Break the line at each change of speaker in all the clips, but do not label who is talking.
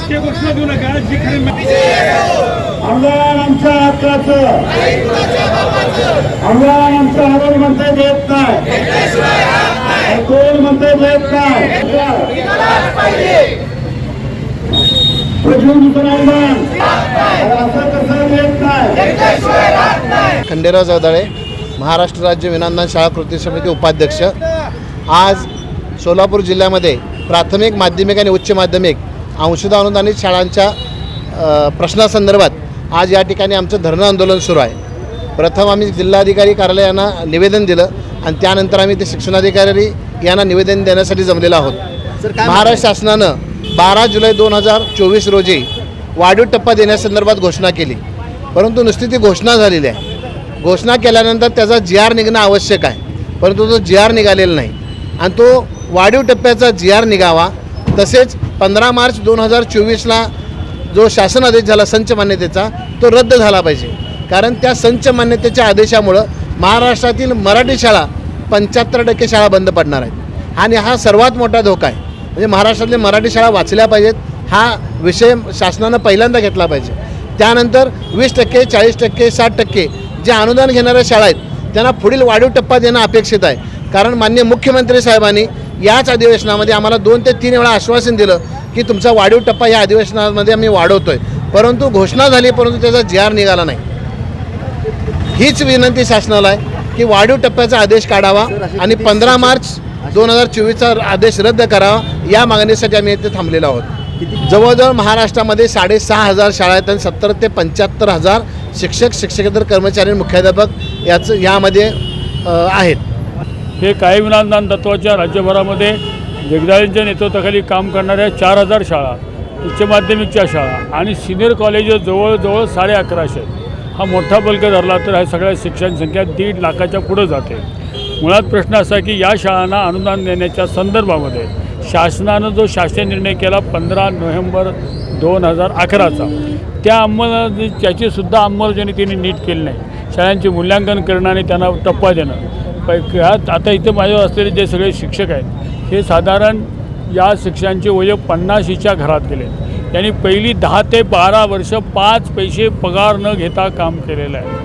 राजकीय घोषणा देऊ नका जी खरी
आमदार आमच्या हक्काचं. आमदार आमचा हवं म्हणता येत नाही. कोण म्हणता येत नाही? प्रश्न दुसरा आमदार असं कसं येत नाही?
खंडेराव जगदाळे महाराष्ट्र राज्य विनांदन शाळा कृती समिती उपाध्यक्ष. आज सोलापूर जिल्ह्यामध्ये प्राथमिक माध्यमिक आणि उच्च माध्यमिक अंशतः अनुदानित शाळांच्या प्रश्नासंदर्भात आज या ठिकाणी आमचं धरणं आंदोलन सुरू आहे. प्रथम आम्ही जिल्हाधिकारी कार्यालयांना निवेदन दिलं आणि त्यानंतर आम्ही ते शिक्षणाधिकारी यांना निवेदन देण्यासाठी जमलेलो आहोत. महाराष्ट्र शासनानं बारा जुलै दोन हजार चोवीस रोजी वाढीव टप्पा देण्यासंदर्भात घोषणा केली. परंतु नुसती ती घोषणा झालेली आहे. घोषणा केल्यानंतर त्याचा जी आर निघणं आवश्यक आहे. परंतु तो जी आर निघालेला नाही. आणि तो वाढीव टप्प्याचा जी आर निघावा तसेच पंधरा मार्च दोन हजार चोवीसला जो शासन आदेश झाला संच मान्यतेचा तो रद्द झाला पाहिजे. कारण त्या संच मान्यतेच्या आदेशामुळं महाराष्ट्रातील मराठी शाळा पंच्याहत्तर टक्के शाळा बंद पडणार आहेत. आणि हा सर्वात मोठा धोका आहे. म्हणजे महाराष्ट्रातल्या मराठी शाळा वाचल्या पाहिजेत हा विषय शासनानं पहिल्यांदा घेतला पाहिजे. त्यानंतर वीस टक्के चाळीस टक्के साठ टक्के जे अनुदान घेणाऱ्या शाळा आहेत त्यांना पुढील वाढीव टप्पा देणं अपेक्षित आहे. कारण मान्य मुख्यमंत्री साहेबांनी याच अधिवेशनामध्ये आम्हाला दोन ते तीन वेळा आश्वासन दिलं की तुमचा वाढीव टप्पा या अधिवेशनामध्ये आम्ही वाढवतोय. परंतु घोषणा झाली परंतु त्याचा जी आर निघाला नाही. हीच विनंती शासनाला आहे की वाढीव टप्प्याचा आदेश काढावा आणि पंधरा मार्च दोन हजार चोवीसचा आदेश रद्द करावा या मागणीसाठी आम्ही इथे थांबलेलो आहोत. जवळजवळ महाराष्ट्रामध्ये साडेसहा हजार शाळा आहेत आणि सत्तर ते पंच्याहत्तर हजार शिक्षक शिक्षकेतर कर्मचारी मुख्याध्यापक याचं यामध्ये आहेत.
हे काही विनादान तत्वाच्या राज्यभरामध्ये जगदाळींच्या नेतृत्वाखाली काम करणाऱ्या चार हजार शाळा उच्च माध्यमिकच्या शाळा आणि सिनियर कॉलेज जवळजवळ साडे अकराशे आहेत. हा मोठा बल्क धरला तर ह्या सगळ्या शिक्षण संख्या दीड लाखाच्या पुढं जाते. मुळात प्रश्न असा की या शाळांना अनुदान देण्याच्या संदर्भामध्ये शासनानं जो शासकीय निर्णय केला पंधरा नोव्हेंबर दोन हजार अकराचा त्या अंमल त्याचीसुद्धा अंमलबजावणी नीट केली नाही. शाळांचे मूल्यांकन करणं आणि त्यांना टप्पा देणं ह्यात आता इथे माझ्यावर असलेले जे सगळे शिक्षक आहेत हे साधारण या शिक्षकांचे वय पन्नाशीच्या घरात गेले. त्यांनी पहिली दहा ते बारा वर्ष पाच पैसे पगार न घेता काम केलेलं आहे.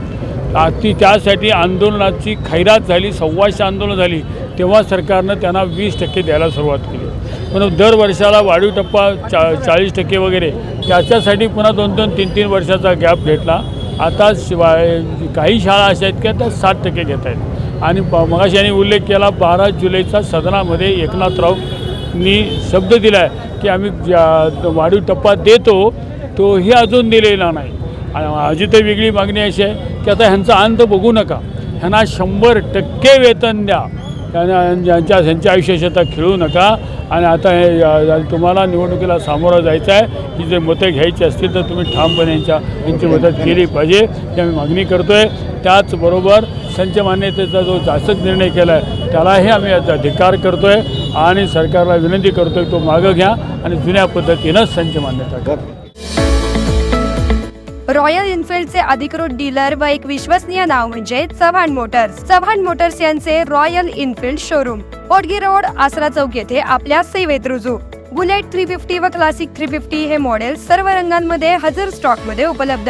ती त्यासाठी आंदोलनाची खैरात झाली सव्वाशे आंदोलन झाली तेव्हा सरकारनं त्यांना वीस टक्के द्यायला सुरुवात केली. म्हणून दर वर्षाला वाढीव टप्पा चा चाळीस टक्के वगैरे त्याच्यासाठी पुन्हा दोन दोन तीन तीन वर्षाचा गॅप घेतला. आता शिवाय काही शाळा अशा आहेत की आता साठ टक्के घेत आहेत. आणि मगाशी यांनी उल्लेख केला बारा जुलैचा सदनामध्ये एकनाथरावनी शब्द दिला आहे की आम्ही ज्या वाढीव टप्पा देतो तोही अजून दिलेला नाही. आणि माझी तर वेगळी मागणी अशी आहे की आता ह्यांचा अंत बघू नका. ह्यांना शंभर टक्के वेतन द्या. त्यांना ज्यांच्या त्यांच्या आयुष्याशी आता खेळू नका. आणि आता हे तुम्हाला निवडणुकीला सामोरं जायचं आहे ही जर मतं घ्यायची असतील तर तुम्ही ठामपणे यांच्या यांची मदत केली पाहिजे. ही आम्ही मागणी करतो आहे त्याचबरोबर संच मान्यतेचा जो जास्त निर्णय केला आहे त्यालाही आम्ही याचा धिक्कार करतो आहे आणि सरकारला विनंती करतो आहे तो मागं घ्या आणि जुन्या पद्धतीनंच संच मान्यता करा
रॉयल इन्फिल्डचे अधिकृत डीलर व एक विश्वसनीय नाव म्हणजे चव्हाण मोटर्स. चव्हाण मोटर्स यांचे रॉयल इनफिल्ड शोरूम. पोटगी रोड आसरा चौक येथे आपल्या सेवेत रुजू. बुलेट थ्री फिफ्टी व क्लासिक थ्री फिफ्टी हे मॉडेल सर्व रंगांमध्ये हजर स्टॉकमध्ये उपलब्ध.